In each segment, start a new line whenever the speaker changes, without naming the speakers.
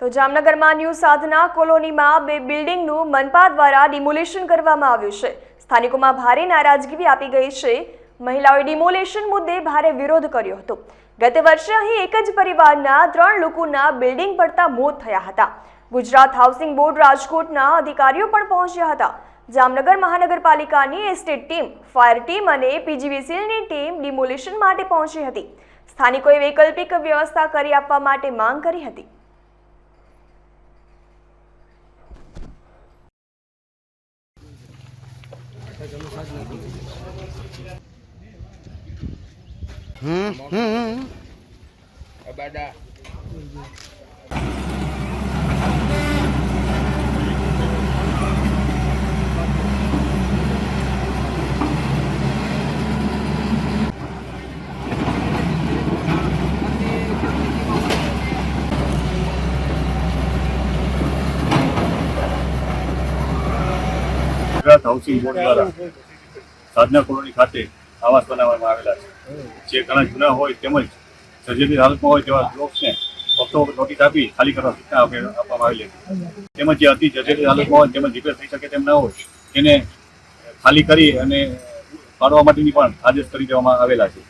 તો જામનગરમાં ન્યૂ સાધના કોલોનીમાં બે બિલ્ડિંગનું મનપા દ્વારા ડિમોલેશન કરવામાં આવ્યું છે. સ્થાનિકોમાં ભારે નારાજગી વ્યાપી ગઈ છે. મહિલાઓએ ડિમોલેશન મુદ્દે ભારે વિરોધ કર્યો હતો. ગત વર્ષે અહીં એક જ પરિવારના ત્રણ લોકોના બિલ્ડિંગ પડતા મોત થયા હતા. ગુજરાત હાઉસિંગ બોર્ડ રાજકોટના અધિકારીઓ પણ પહોંચ્યા હતા. જામનગર મહાનગરપાલિકાની એસ્ટેટ ટીમ, ફાયર ટીમ અને પીજીવીસીએલની ટીમ ડિમોલિશન માટે પહોંચી હતી. સ્થાનિકોએ વૈકલ્પિક વ્યવસ્થા કરી આપવા માટે માંગ કરી હતી.
હમ હમ હમ
અબાડા
ગુજરાત હાઉસિંગ બોર્ડ દ્વારા સાધના કોલોની ખાતે આવાસ બનાવવામાં આવેલા છે. જે ઘણા જૂના હોય તેમજ સર્જરી હાલતમાં હોય તેવા બ્લોક્સને ફક્તો નોટિસ આપી ખાલી કરવા સૂચના આપવામાં આવેલી હતી. તેમજ જે અતિ જર્જરી હાલતમાં હોય તેમજ રિપેર થઈ શકે તેમ ન હોય તેને ખાલી કરી અને પાડવા માટેની પણ આદેશ કરી દેવામાં આવેલા છે.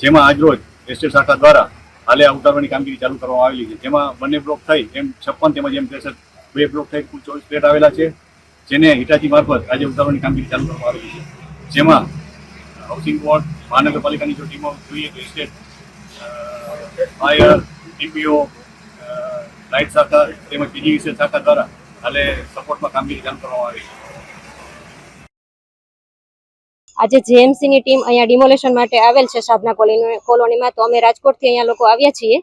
જેમાં આજરોજ એસ્ટેટ શાખા દ્વારા હાલે આ ઉતારવાની કામગીરી ચાલુ કરવામાં આવેલી છે. જેમાં બંને બ્લોક થઈ એમ છપ્પન તેમજ એમ ત્રેસઠ બે બ્લોક થઈ કુલ ચોવીસ પ્લેટ આવેલા છે, જેને હિટાચી મારફત આજે ઉતારવાની કામગીરી ચાલુ કરવામાં આવેલી છે. જેમાં હાઉસિંગ બોર્ડ મહાનગરપાલિકાની જો ટીમો જોઈએ તો એસ્ટેટ ફાયર ટીપીઓ લાઇટ શાખા તેમજ પીજીવીસી શાખા દ્વારા હાલે સપોર્ટમાં કામગીરી ચાલુ કરવામાં આવી છે.
આજે જેએમસી ની ટીમ અહીંયા ડિમોલેશન માટે આવેલ છે સાધના કોલોની કોલોનીમાં. તો અમે રાજકોટથી અહીંયા લોકો આવ્યા છીએ.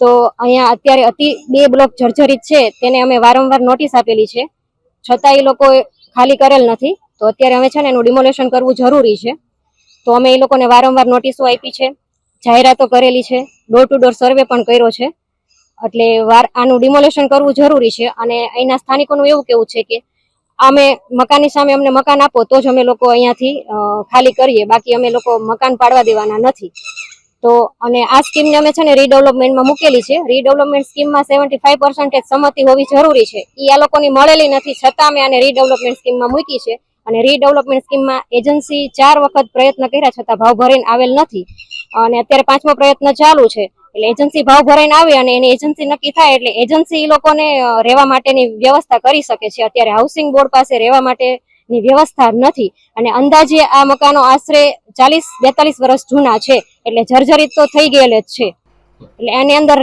તો અહીંયા અત્યારે અતિ બે બ્લોક જર્જરિત છે, તેને અમે વારંવાર નોટિસ આપેલી છે. છતાં એ લોકો ખાલી કરેલ નથી. તો અત્યારે અમે છે ને એનું ડિમોલેશન કરવું જરૂરી છે. તો અમે એ લોકોને વારંવાર નોટિસો આપી છે. જાહેરાતો કરેલી છે. ડોર ટુ ડોર સર્વે પણ કર્યો છે. એટલે વાર આનું ડિમોલેશન કરવું જરૂરી છે. અને અહીંના સ્થાનિકોનું એવું કેવું છે કે અમે મકાનની સામે અમને મકાન આપો તો જ અમે લોકો અહીંયાથી ખાલી કરીએ. બાકી અમે લોકો મકાન પાડવા દેવાના નથી. તો અને આ સ્કીમને અમે છે ને રીડેવલપમેન્ટમાં મૂકેલી છે. રીડેવલપમેન્ટ સ્કીમમાં સેવન્ટી ફાઈવ પર્સન્ટેજ સંમતિ હોવી જરૂરી છે. એ આ લોકોની મળેલી નથી. છતાં અમે આને રીડેવલપમેન્ટ સ્કીમમાં મૂકી છે. અને રીડેવલપમેન્ટ સ્કીમમાં એજન્સી ચાર વખત પ્રયત્ન કર્યા છતાં ભાવ ભરીને આવેલ નથી. અને અત્યારે પાંચમો પ્રયત્ન ચાલુ છે. એટલે એજન્સી ભાવ ભરાઈને આવે અને એની એજન્સી નક્કી થાય એટલે એજન્સી એ લોકોને રહેવા માટેની વ્યવસ્થા કરી શકે છે. અત્યારે હાઉસિંગ બોર્ડ પાસે રહેવા માટેની વ્યવસ્થા નથી. અને અંદાજે આ મકાનો આશરે ચાલીસ બેતાલીસ વર્ષ જૂના છે. એટલે જર્જરિત તો થઈ ગયેલ જ છે. એટલે એની અંદર